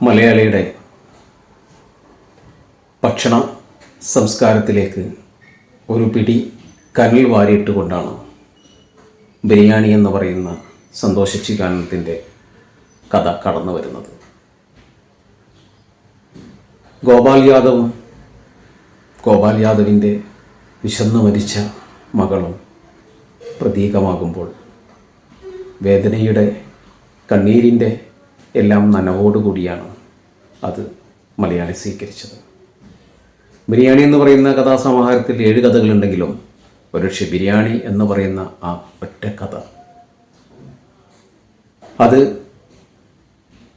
മലയാളിയുടെ ഭക്ഷണ സംസ്കാരത്തിലേക്ക് ഒരു പിടി കനൽ വാരിയിട്ടുകൊണ്ടാണ് ബിരിയാണി എന്ന് പറയുന്ന സന്തോഷിച്ചി ഗാനത്തിന്റെ കഥ കടന്നു വരുന്നത്. ഗോപാൽ യാദവും ഗോപാൽ യാദവിന്റെ വിശന്നു മരിച്ച മകളും പ്രതീകമാകുമ്പോൾ വേദനയുടെ കണ്ണീരിന്റെ എല്ലാം നനവോടുകൂടിയാണ് അത് മലയാളി സ്വീകരിച്ചത്. ബിരിയാണി എന്ന് പറയുന്ന കഥാസമാഹാരത്തിൽ ഏഴ് കഥകളുണ്ടെങ്കിലും ഒരുപക്ഷെ ബിരിയാണി എന്ന് പറയുന്ന ആ ഒറ്റ കഥ അത്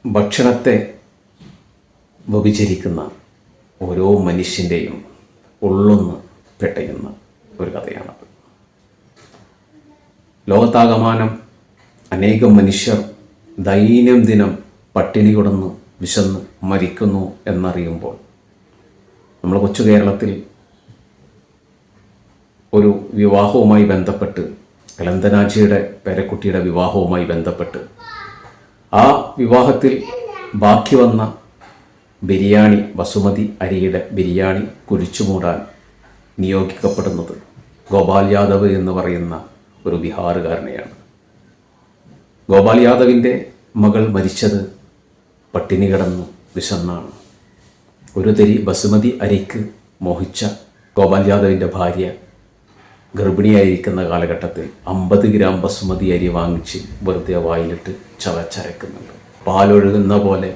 ഭക്ഷണത്തെ വ്യഭിചരിക്കുന്ന ഓരോ മനുഷ്യന്റെയും ഉള്ളൊന്ന് പെട്ടയുന്ന ഒരു കഥയാണത്. ലോകത്താകമാനം അനേകം മനുഷ്യർ ദൈനംദിനം പട്ടിണി കിടന്ന് വിശന്ന് മരിക്കുന്നു എന്നറിയുമ്പോൾ നമ്മൾ കൊച്ചു കേരളത്തിൽ ഒരു വിവാഹവുമായി ബന്ധപ്പെട്ട് കലന്തനാജിയുടെ പേരക്കുട്ടിയുടെ വിവാഹവുമായി ബന്ധപ്പെട്ട് ആ വിവാഹത്തിൽ ബാക്കി വന്ന ബിരിയാണി ബസുമതി അരിയുടെ ബിരിയാണി കുഴിച്ചുമൂടാൻ നിയോഗിക്കപ്പെടുന്നത് ഗോപാൽ യാദവ് എന്ന് പറയുന്ന ഒരു ബിഹാറുകാരനെയാണ്. ഗോപാൽ യാദവിന്റെ മകൾ മരിച്ചത് പട്ടിണി കിടന്നു വിശന്നാണ്. ഒരു തരി ബസുമതി അരിക്ക് മോഹിച്ച ഗോപാൽ യാദവിന്റെ ഭാര്യ ഗർഭിണിയായിരിക്കുന്ന കാലഘട്ടത്തിൽ അമ്പത് ഗ്രാം ബസുമതി അരി വാങ്ങിച്ച് വെറുതെ വായിലിട്ട് ചവച്ചരക്കുന്നുണ്ട് പാലൊഴുകുന്ന പോലെ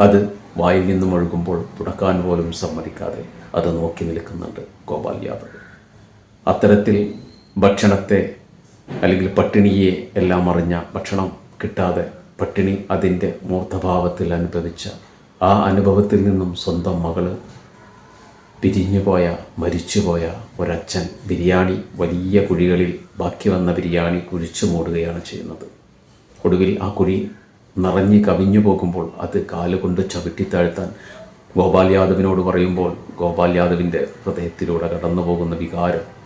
അത് വായിൽ നിന്നും ഒഴുകുമ്പോൾ തുടക്കാൻ പോലും സമ്മതിക്കാതെ അത് നോക്കി നിൽക്കുന്നുണ്ട് ഗോപാൽ യാദവ്. അത്തരത്തിൽ ഭക്ഷണത്തെ അല്ലെങ്കിൽ പട്ടിണിയെ എല്ലാം അറിഞ്ഞ ഭക്ഷണം കിട്ടാതെ പട്ടിണി അതിന്റെ മൂർദ്ധഭാവത്തിൽ അനുഭവിച്ച ആ അനുഭവത്തിൽ നിന്നും സ്വന്തം മകൾ പിരിഞ്ഞുപോയ മരിച്ചുപോയ ഒരച്ഛൻ ബിരിയാണി വലിയ കുഴികളിൽ ബാക്കി വന്ന ബിരിയാണി കുഴിച്ചു മൂടുകയാണ് ചെയ്യുന്നത്. ഒടുവിൽ ആ കുഴി നിറഞ്ഞ് കവിഞ്ഞു പോകുമ്പോൾ അത് കാലുകൊണ്ട് ചവിട്ടി താഴ്ത്താൻ ഗോപാൽ യാദവിനോട് പറയുമ്പോൾ ഗോപാൽ യാദവിന്റെ ഹൃദയത്തിലൂടെ കടന്നു പോകുന്ന വികാരം